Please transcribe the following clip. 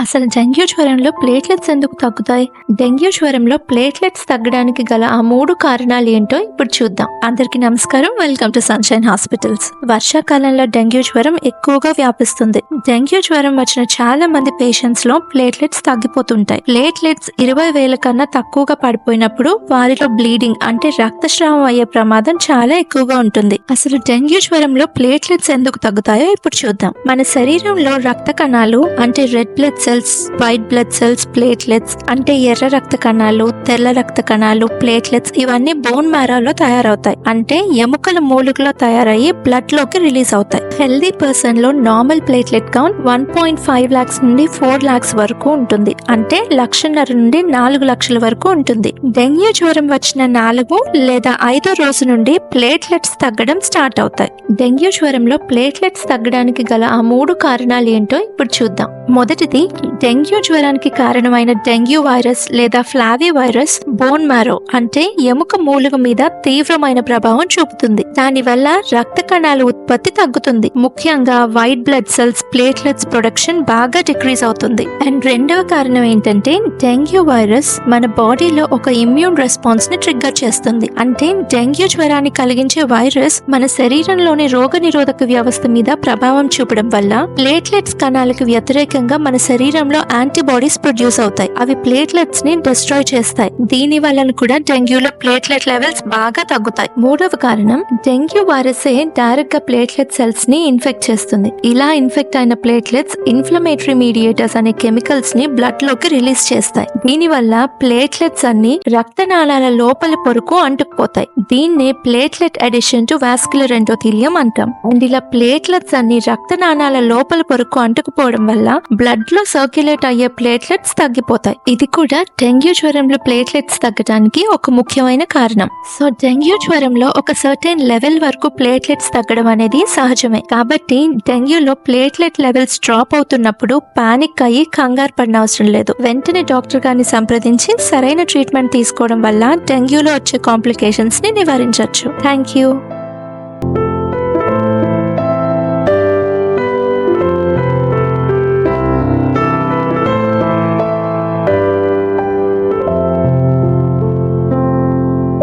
అసలు dengue జ్వరంలో platelets ఎందుకు తగ్గుతాయి? డెంగ్యూ జ్వరంలో ప్లేట్లెట్స్ తగ్గడానికి గల ఆ మూడు కారణాలు ఏంటో ఇప్పుడు చూద్దాం. అందరికీ నమస్కారం. వెల్కమ్ టు సన్షైన్ హాస్పిటల్స్ వర్షాకాలంలో డెంగ్యూ జ్వరం ఎక్కువగా వ్యాపిస్తుంది. డెంగ్యూ జ్వరం వచ్చిన చాలా మంది పేషెంట్స్లో ప్లేట్లెట్స్ తగ్గిపోతుంటాయి. ప్లేట్లెట్స్ ఇరవై వేల కన్నా తక్కువగా పడిపోయినప్పుడు వారిలో బ్లీడింగ్ అంటే రక్తస్రావం అయ్యే ప్రమాదం చాలా ఎక్కువగా ఉంటుంది. అసలు డెంగ్యూ జ్వరంలో ప్లేట్లెట్స్ ఎందుకు తగ్గుతాయో ఇప్పుడు చూద్దాం. మన శరీరంలో రక్త కణాలు అంటే red blood cells white blood cells platelets అంటే ఎర్ర రక్త కణాలు తెల్ల రక్త కణాలు ప్లేట్లెట్స్ ఇవన్నీ బోన్ మ్యారాలో తయారవుతాయి. అంటే ఎముకల మూలికలో తయారయ్యి బ్లడ్లోకి రిలీజ్ అవుతాయి. Healthy పర్సన్లో normal platelet count one point five lakhs నుండి ఫోర్ లాక్స్ వరకు ఉంటుంది. అంటే లక్షన్నర నుండి నాలుగు లక్షల వరకు ఉంటుంది. డెంగ్యూ జ్వరం వచ్చిన నాలుగు లేదా ఐదో రోజు నుండి ప్లేట్లెట్స్ తగ్గడం స్టార్ట్ అవుతాయి. డెంగ్యూ జ్వరంలో ప్లేట్లెట్స్ తగ్గడానికి గల ఆ మూడు కారణాలు ఏంటో ఇప్పుడు చూద్దాం. మొదటిది డెంగ్యూ జ్వరానికి కారణమైన డెంగ్యూ వైరస్ లేదా ఫ్లావీ వైరస్ బోన్ మ్యారో అంటే ఎముక మూలుగ మీద తీవ్రమైన ప్రభావం చూపుతుంది. దానివల్ల రక్త కణాల ఉత్పత్తి తగ్గుతుంది. ముఖ్యంగా white blood cells platelets production బాగా డిక్రీజ్ అవుతుంది. అండ్ రెండవ కారణం ఏంటంటే డెంగ్యూ వైరస్ మన బాడీలో ఒక ఇమ్యూన్ రెస్పాన్స్ని ట్రిగ్గర్ చేస్తుంది. అంటే డెంగ్యూ జ్వరాన్ని కలిగించే వైరస్ మన శరీరంలోని రోగ నిరోధక వ్యవస్థ మీద ప్రభావం చూపడం వల్ల ప్లేట్లెట్స్ కణాలకు వ్యతిరేకంగా మన శరీరంలో యాంటీబాడీస్ ప్రొడ్యూస్ అవుతాయి. అవి ప్లేట్లెట్స్ని డిస్ట్రాయ్ చేస్తాయి. దీని వలన కూడా డెంగ్యూలో ప్లేట్లెట్ లెవెల్స్ బాగా తగ్గుతాయి. మూడవ కారణం డెంగ్యూ వైరస్ డైరెక్ట్గా ప్లేట్లెట్ సెల్స్ని ఇన్ఫెక్ట్ చేస్తుంది. ఇలా ఇన్ఫెక్ట్ అయిన ప్లేట్లెట్స్ ఇన్ఫ్లమేటరీ మీడియేటర్స్ అనే కెమికల్స్ని బ్లడ్లోకి రిలీజ్ చేస్తాయి. దీని వల్ల ప్లేట్లెట్స్ అన్ని రక్తనాళాల లోపలి పొరకు అంటుకుపోతాయి. దీన్నే platelet adhesion to vascular endothelium అంటాం. అండ్ ఇలా ప్లేట్లెట్స్ అన్ని రక్తనాళాల లోపల పొరకు అంటుకుపోవడం వల్ల బ్లడ్లో సర్క్యులేట్ అయ్యే ప్లేట్లెట్స్ తగ్గిపోతాయి. ఇది కూడా డెంగ్యూ జ్వరంలో ప్లేట్లెట్స్ తగ్గడానికి ఒక ముఖ్యమైన కారణం. సో డెంగ్యూ జ్వరంలో ఒక సర్టెన్ లెవెల్ వరకు ప్లేట్లెట్స్ తగ్గడం అనేది సహజమే. కాబట్టి డెంగ్యూలో ప్లేట్లెట్ లెవెల్స్ డ్రాప్ అవుతున్నప్పుడు పానిక్ అయ్యి కంగారు పడిన అవసరం లేదు. వెంటనే డాక్టర్ గారిని సంప్రదించి సరైన ట్రీట్మెంట్ తీసుకోవడం వల్ల డెంగ్యూలో వచ్చే కాంప్లికేషన్స్ని నివారించవచ్చు థ్యాంక్ యూ